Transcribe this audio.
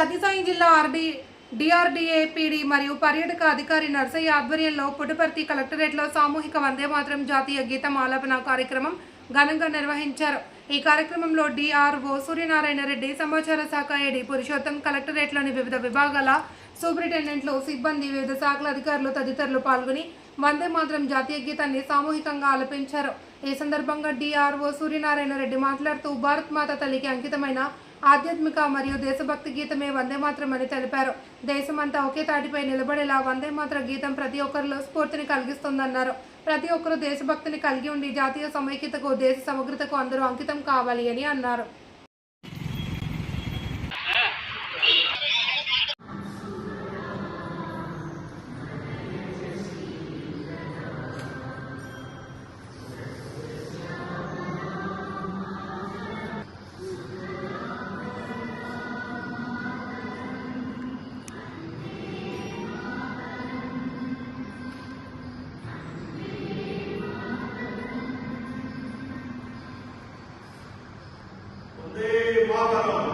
సత్యసాయి జిల్లా RD DRDA PD మరియు పర్యాటక అధికారి నర్సయ్య ఆధ్వర్యంలో పుట్టపర్తి కలెక్టరేట్లో సామూహిక వందే మాత్రం జాతీయ గీతం ఆలాపన కార్యక్రమం ఘనంగా నిర్వహించారు. ఈ కార్యక్రమంలో డిఆర్ఓ సూర్యనారాయణ రెడ్డి సమాచార శాఖ ఏడి పురుషోత్తం కలెక్టరేట్లోని వివిధ విభాగాల సూపరింటెండెంట్లు సిబ్బంది వివిధ శాఖల అధికారులు తదితరులు పాల్గొని వందే మాత్రం జాతీయ గీతాన్ని సామూహికంగా ఆలపించారు. ఈ సందర్భంగా డిఆర్ఓ సూర్యనారాయణ రెడ్డి మాట్లాడుతూ భారత్ మాత తల్లికి అంకితమైన ఆధ్యాత్మిక మరియు దేశభక్తి గీతమే వందే మాత్రం అని తెలిపారు. దేశమంతా ఒకే తాటిపై నిలబడేలా వందే మాత్ర గీతం ప్రతి ఒక్కరిలో స్ఫూర్తిని కలిగిస్తుందన్నారు. ప్రతి ఒక్కరూ దేశభక్తిని కలిగి ఉండి జాతీయ సమైక్యతకు దేశ సమగ్రతకు అందరూ అంకితం కావాలి అని అన్నారు. Bhagavan.